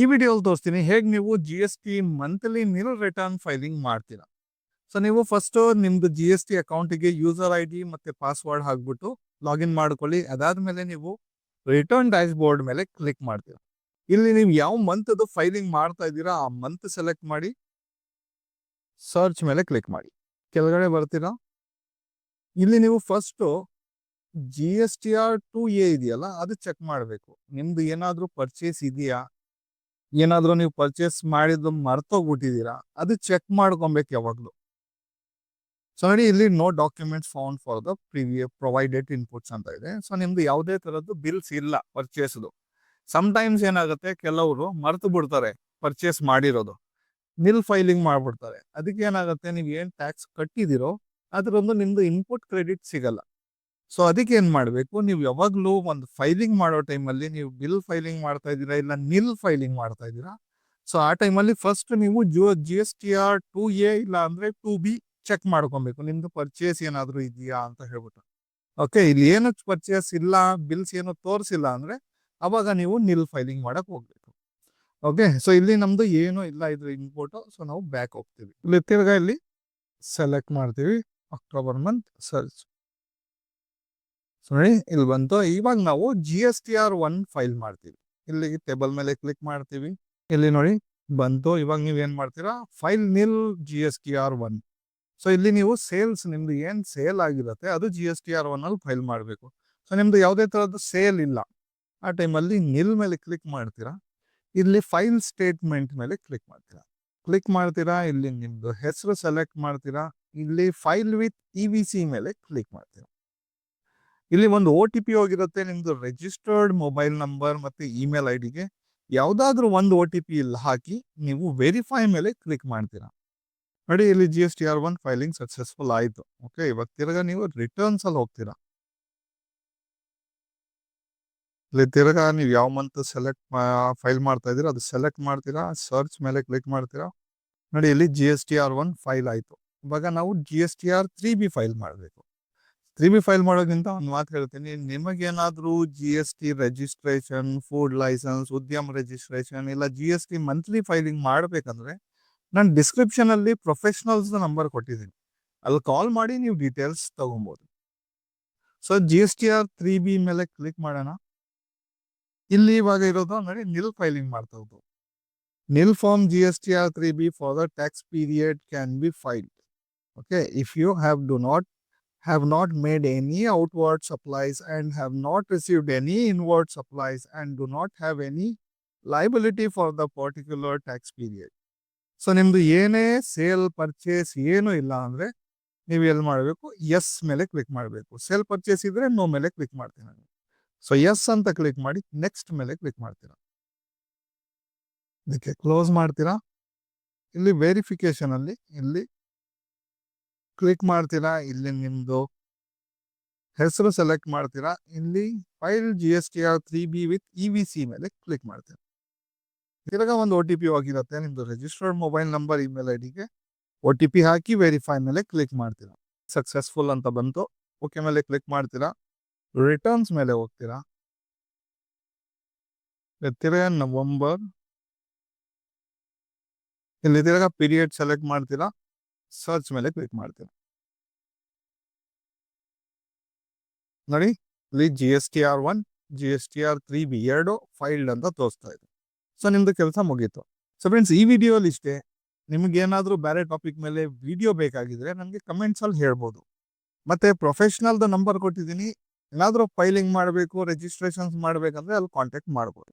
ಈ ವಿಡಿಯೋಲಿ ತೋರಿಸ್ತೀನಿ. ಹೇಗೆ ನೀವು G S T monthly nil return filing ಮಾಡ್ತೀರಾ. ಸೊ ನೀವು ಫಸ್ಟ್ ನಿಮ್ದು ಜಿ ಎಸ್ ಟಿ ಅಕೌಂಟಿಗೆ ಯೂಸರ್ ಐ ಡಿ ಮತ್ತೆ ಪಾಸ್ವರ್ಡ್ ಹಾಕ್ಬಿಟ್ಟು ಲಾಗಿನ್ ಮಾಡ್ಕೊಳ್ಳಿ. ಅದಾದ ಮೇಲೆ ನೀವು ರಿಟರ್ನ್ ಡ್ಯಾಶ್ ಬೋರ್ಡ್ ಮೇಲೆ ಕ್ಲಿಕ್ ಮಾಡ್ತೀರಾ. ಇಲ್ಲಿ ನೀವು ಯಾವ ಮಂತ್ ಫೈಲಿಂಗ್ ಮಾಡ್ತಾ ಇದ್ದೀರಾ, ಆ ಮಂತ್ ಸೆಲೆಕ್ಟ್ ಮಾಡಿ ಸರ್ಚ್ ಮೇಲೆ ಕ್ಲಿಕ್ ಮಾಡಿ. ಕೆಳಗಡೆ ಬರ್ತೀರಾ? ಇಲ್ಲಿ ನೀವು first G S T R two A ಇದೆಯಲ್ಲ, ಅದು ಚೆಕ್ ಮಾಡಬೇಕು. ನಿಮ್ದು ಏನಾದರೂ ಪರ್ಚೇಸ್ ಇದೆಯಾ? ಏನಾದ್ರೂ ನೀವು ಪರ್ಚೇಸ್ ಮಾಡಿದ್ದು ಮರ್ತೋಗ್ಬಿಟ್ಟಿದ್ದೀರಾ, ಅದು ಚೆಕ್ ಮಾಡ್ಕೊಬೇಕು ಯಾವಾಗಲೂ. ಸೊ ನೋಡಿ, ಇಲ್ಲಿ no documents found for the previ provided inputs ಅಂತ ಇದೆ. ಸೊ ನಿಮ್ದು ಯಾವುದೇ ಥರದ್ದು ಬಿಲ್ಸ್ ಇಲ್ಲ ಪರ್ಚೇಸ್ದು ಟೈಮ್ಸ್ ಏನಾಗುತ್ತೆ, ಕೆಲವರು ಮರ್ತು ಬಿಡ್ತಾರೆ ಪರ್ಚೇಸ್ ಮಾಡಿರೋದು. ನಿಲ್ ಫೈಲಿಂಗ್ ಮಾಡಿಬಿಡ್ತಾರೆ. ಅದಕ್ಕೆ ಏನಾಗುತ್ತೆ, ನೀವು ಏನು ಟ್ಯಾಕ್ಸ್ ಕಟ್ಟಿದಿರೋ ಅದರೊಂದು ನಿಮ್ದು ಇನ್ಪುಟ್ ಕ್ರೆಡಿಟ್ ಸಿಗಲ್ಲ. ಸೊ, ಅದಕ್ಕೆ ಏನ್ ಮಾಡ್ಬೇಕು? ನೀವು ಯಾವಾಗ್ಲೂ ಒಂದು ಫೈಲಿಂಗ್ ಮಾಡೋ ಟೈಮಲ್ಲಿ ನೀವು ಬಿಲ್ ಫೈಲಿಂಗ್ ಮಾಡ್ತಾ ಇದ್ದೀರಾ? ಇಲ್ಲ ನಿಲ್ ಫೈಲಿಂಗ್ ಮಾಡ್ತಾ ಇದ್ದೀರಾ? ಸೊ, ಆ ಟೈಮಲ್ಲಿ ಫಸ್ಟ್ ನೀವು ಜೋ G S T R two A ಇಲ್ಲ ಅಂದ್ರೆ ಟು ಬಿ ಚೆಕ್ ಮಾಡ್ಕೊಬೇಕು. ನಿಮ್ದು ಪರ್ಚೇಸ್ ಏನಾದರೂ ಇದೆಯಾ ಅಂತ ಹೇಳ್ಬಿಟ್ಟು. ಓಕೆ ಇಲ್ಲಿ ಏನು ಪರ್ಚೇಸ್ ಇಲ್ಲ ಬಿಲ್ಸ್ ಏನು ತೋರಿಸಿಲ್ಲ ಅಂದ್ರೆ ಅವಾಗ ನೀವು ನಿಲ್ ಫೈಲಿಂಗ್ ಮಾಡಕ್ ಹೋಗ್ಬೇಕು. ಓಕೆ ಸೊ ಇಲ್ಲಿ ನಮ್ದು ಏನು ಇಲ್ಲ ಇದ್ರ ಇನ್ಪುಟ್ ಸೊ ನಾವು ಬ್ಯಾಕ್ ಹೋಗ್ತೀವಿ. ಇಲ್ಲಿ ತಿರ್ಗಾ ಇಲ್ಲಿ ಸೆಲೆಕ್ಟ್ ಮಾಡ್ತೀವಿ. ಅಕ್ಟೋಬರ್ ಮಂತ್ ಸರ್ಚ್ ನೋಡಿ ಇಲ್ಲಿ ಬಂತು ಇವಾಗ ನಾವು G S T R one file ಮಾಡ್ತೀವಿ. ಇಲ್ಲಿ ಟೇಬಲ್ ಮೇಲೆ ಕ್ಲಿಕ್ ಮಾಡ್ತೀವಿ. ಇಲ್ಲಿ ನೋಡಿ ಬಂತು ಇವಾಗ ನೀವು ಏನ್ ಮಾಡ್ತೀರಾ? File nil G S T R one so ಇಲ್ಲಿ ನೀವು ಸೇಲ್ಸ್ ನಿಮ್ದು ಏನ್ ಸೇಲ್ ಆಗಿರುತ್ತೆ ಅದು G S T R one ಅಲ್ಲಿ ಫೈಲ್ ಮಾಡಬೇಕು. ಸೊ ನಿಮ್ದು ಯಾವುದೇ ತರದ್ದು ಸೇಲ್ ಇಲ್ಲ. ಆ ಟೈಮಲ್ಲಿ ನಿಲ್ ಮೇಲೆ ಕ್ಲಿಕ್ ಮಾಡ್ತೀರಾ? ಇಲ್ಲಿ ಫೈಲ್ ಸ್ಟೇಟ್ಮೆಂಟ್ ಮೇಲೆ ಕ್ಲಿಕ್ ಮಾಡ್ತೀರಾ? ಕ್ಲಿಕ್ ಮಾಡ್ತೀರಾ? ಇಲ್ಲಿ ನಿಮ್ದು ಹೆಸರು ಸೆಲೆಕ್ಟ್ ಮಾಡ್ತೀರಾ? ಇಲ್ಲಿ file with E V C ಮೇಲೆ ಕ್ಲಿಕ್ ಮಾಡ್ತೀರಾ? ಇಲ್ಲಿ ಒಂದು ಓ ಟಿ ಪಿ ಹೋಗಿರುತ್ತೆ, ನಿಮ್ದು ರಿಜಿಸ್ಟರ್ಡ್ ಮೊಬೈಲ್ ನಂಬರ್ ಮತ್ತೆ ಇಮೇಲ್ ಐ ಡಿಗೆ ಯಾವುದಾದ್ರೂ ಒಂದು ಓ ಟಿ ಪಿ ಇಲ್ಲಿ ಹಾಕಿ ನೀವು ವೆರಿಫೈ ಮೇಲೆ ಕ್ಲಿಕ್ ಮಾಡ್ತೀರಾ. ನೋಡಿ, ಇಲ್ಲಿ G S T R one filing successful ಆಯ್ತು. ಓಕೆ ಇವಾಗ ತಿರ್ಗಾ ನೀವು ರಿಟರ್ನ್ಸ್ ಅಲ್ಲಿ ಹೋಗ್ತೀರಾ. ಇಲ್ಲಿ ತಿರ್ಗಾ ನೀವು ಯಾವ ಮಂತ್ ಸೆಲೆಕ್ಟ್ ಫೈಲ್ ಮಾಡ್ತಾ ಇದ್ದೀರಾ, ಅದು ಸೆಲೆಕ್ಟ್ ಮಾಡ್ತೀರಾ ಸರ್ಚ್ ಮೇಲೆ ಕ್ಲಿಕ್ ಮಾಡ್ತೀರಾ. ನೋಡಿ, ಇಲ್ಲಿ G S T R one file ಆಯ್ತು. ಇವಾಗ ನಾವು G S T R three B file ಮಾಡಬೇಕು. ತ್ರೀ ಫೈಲ್ ಮಾಡೋದ್ರಿಂದ ಒಂದು ಮಾತು ಹೇಳ್ತೀನಿ. ನಿಮಗೇನಾದರೂ G S T registration food licence Udyam registration ಇಲ್ಲ G S T monthly filing ಮಾಡಬೇಕಂದ್ರೆ ನಾನು ಡಿಸ್ಕ್ರಿಪ್ಷನಲ್ಲಿ ಪ್ರೊಫೆಷನಲ್ಸ್ ನಂಬರ್ ಕೊಟ್ಟಿದ್ದೀನಿ. ಅಲ್ಲಿ ಕಾಲ್ ಮಾಡಿ ನೀವು ಡೀಟೇಲ್ಸ್ ತಗೊಬೋದು. So G S T R three B ಮೇಲೆ ಕ್ಲಿಕ್ ಮಾಡೋಣ. ಇಲ್ಲಿ ಇವಾಗ ಇರೋದು ನೋಡಿ ನಿಲ್ ಫೈಲಿಂಗ್ ಮಾಡ್ತಾ nil form G S T R three B for the tax period can be filed okay if you have do not have not made any outward supplies and have not received any inward supplies and do not have any liability for the particular tax period. So ನಿಮ್ದು ಏನೇ sale purchase ಏನು ಇಲ್ಲ ಅಂದ್ರೆ ನೀವು ಎಲ್ಲಿ ಮಾಡಬೇಕು S ಮೇಲೆ click ಮಾಡಬೇಕು ಸೇಲ್ ಪರ್ಚೇಸ್ ಇದ್ರೆ ನೋ ಮೇಲೆ ಕ್ಲಿಕ್ ಮಾಡ್ತೀನಿ ನಾನು ಸೊ ಎಸ್ ಅಂತ ಕ್ಲಿಕ್ ಮಾಡಿ ನೆಕ್ಸ್ಟ್ ಮೇಲೆ ಕ್ಲಿಕ್ ಮಾಡ್ತೀರಾ ಇದಕ್ಕೆ ಕ್ಲೋಸ್ ಮಾಡ್ತೀರಾ ಇಲ್ಲಿ ವೆರಿಫಿಕೇಶನ್ ಅಲ್ಲಿ ಇಲ್ಲಿ ಕ್ಲಿಕ್ ಮಾಡ್ತೀರಾ? ಇಲ್ಲಿ ನಿಮ್ಮದು ಹೆಸರು ಸೆಲೆಕ್ಟ್ ಮಾಡ್ತೀರಾ? ಇಲ್ಲಿ file G S T R three B with E V C ಮೇಲೆ ಕ್ಲಿಕ್ ಮಾಡ್ತೀರಾ. ತಿರ್ಗ ಒಂದು ಒ ಟಿ ಪಿ ಹೋಗಿರುತ್ತೆ. ನಿಮ್ಮದು registered mobile number email I ಡಿಗೆ ಒ ಟಿ ಪಿ ಹಾಕಿ ವೆರಿಫೈ ಮೇಲೆ ಕ್ಲಿಕ್ ಮಾಡ್ತೀರಾ. ಸಕ್ಸಸ್ಫುಲ್ ಅಂತ ಬಂತು. ಓಕೆ ಮೇಲೆ ಕ್ಲಿಕ್ ಮಾಡ್ತೀರಾ. ರಿಟರ್ನ್ಸ್ ಮೇಲೆ ಹೋಗ್ತೀರಾ. ತಿರ್ಗಾ ನವಂಬರ್ ಇಲ್ಲಿ ತಿರ್ಗಾ ಪೀರಿಯಡ್ ಸೆಲೆಕ್ಟ್ ಮಾಡ್ತೀರಾ. ಸರ್ಚ್ ಮೇಲೆ ಕ್ಲಿಕ್ ಮಾಡ್ತೀನಿ. ನೋಡಿ, ಇಲ್ಲಿ G S T R one G S T R three B ಎರಡು ಫೈಲ್ಡ್ ಅಂತ ತೋರಿಸ್ತಾ ಇದೆ. ಸೊ ನಿಮ್ದು ಕೆಲಸ ಮುಗೀತು. ಸೊ ಫ್ರೆಂಡ್ಸ್ ಈ ವಿಡಿಯೋಲಿ ಇಷ್ಟೇ. ನಿಮ್ಗೆ ಏನಾದರೂ ಬೇರೆ ಟಾಪಿಕ್ ಮೇಲೆ ವಿಡಿಯೋ ಬೇಕಾಗಿದ್ರೆ ನನಗೆ ಕಮೆಂಟ್ಸ್ ಅಲ್ಲಿ ಹೇಳ್ಬೋದು. ಮತ್ತೆ ಪ್ರೊಫೆಷ್ನಲ್ದು ನಂಬರ್ ಕೊಟ್ಟಿದ್ದೀನಿ. ಏನಾದರೂ ಫೈಲಿಂಗ್ ಮಾಡಬೇಕು ರಿಜಿಸ್ಟ್ರೇಷನ್ಸ್ ಮಾಡಬೇಕಂದ್ರೆ ಅಲ್ಲಿ ಕಾಂಟ್ಯಾಕ್ಟ್ ಮಾಡ್ಬೋದು.